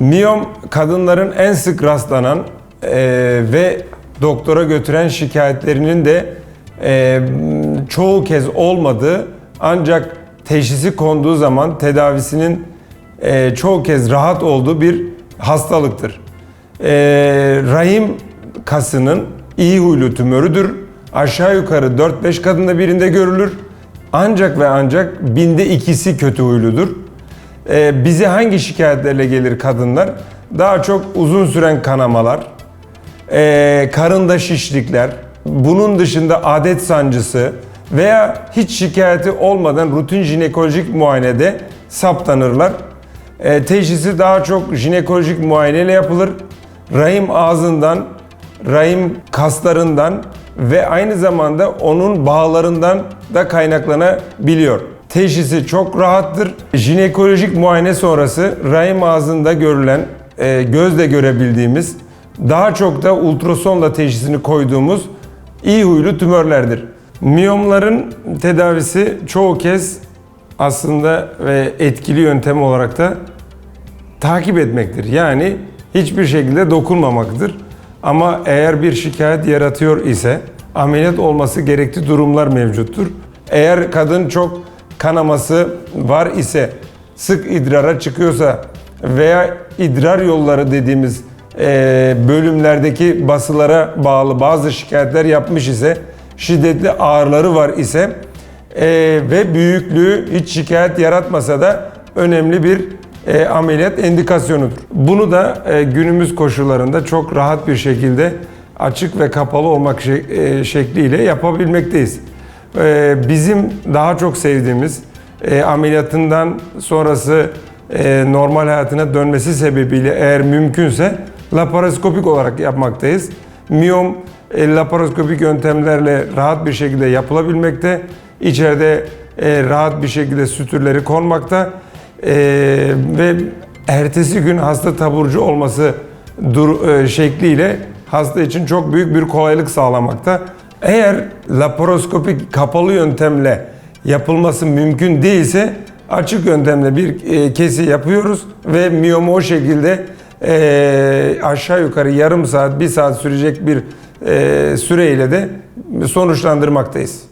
Miyom kadınların en sık rastlanan e, ve doktora götüren şikayetlerinin de e, çoğu kez olmadığı ancak teşhisi konduğu zaman tedavisinin e, çoğu kez rahat olduğu bir hastalıktır. E, rahim kasının iyi huylu tümörüdür. Aşağı yukarı 4-5 kadında birinde görülür. Ancak ve ancak binde ikisi kötü huyludur. Ee, bize hangi şikayetlerle gelir kadınlar? Daha çok uzun süren kanamalar, ee, karında şişlikler, bunun dışında adet sancısı veya hiç şikayeti olmadan rutin jinekolojik muayenede saptanırlar. Ee, teşhisi daha çok jinekolojik muayeneyle yapılır. Rahim ağzından, rahim kaslarından ve aynı zamanda onun bağlarından da kaynaklanabiliyor. Teşhisi çok rahattır. Jinekolojik muayene sonrası rahim ağzında görülen, e, gözle görebildiğimiz, daha çok da ultrasonla teşhisini koyduğumuz iyi huylu tümörlerdir. Miyomların tedavisi çoğu kez aslında ve etkili yöntem olarak da takip etmektir. Yani hiçbir şekilde dokunmamaktır. Ama eğer bir şikayet yaratıyor ise ameliyat olması gerektiği durumlar mevcuttur. Eğer kadın çok kanaması var ise, sık idrara çıkıyorsa veya idrar yolları dediğimiz eee, bölümlerdeki basılara bağlı bazı şikayetler yapmış ise, şiddetli ağrıları var ise eee, ve büyüklüğü hiç şikayet yaratmasa da önemli bir e, ameliyat endikasyonudur. Bunu da e, günümüz koşullarında çok rahat bir şekilde açık ve kapalı olmak şek- e, şekliyle yapabilmekteyiz. E, bizim daha çok sevdiğimiz e, ameliyatından sonrası e, normal hayatına dönmesi sebebiyle eğer mümkünse laparoskopik olarak yapmaktayız. Miyom e, laparoskopik yöntemlerle rahat bir şekilde yapılabilmekte. İçeride e, rahat bir şekilde sütürleri konmakta. Ee, ve ertesi gün hasta taburcu olması dur, e, şekliyle hasta için çok büyük bir kolaylık sağlamakta. Eğer laparoskopik kapalı yöntemle yapılması mümkün değilse açık yöntemle bir e, kesi yapıyoruz ve miyomu o şekilde e, aşağı yukarı yarım saat, bir saat sürecek bir e, süreyle de sonuçlandırmaktayız.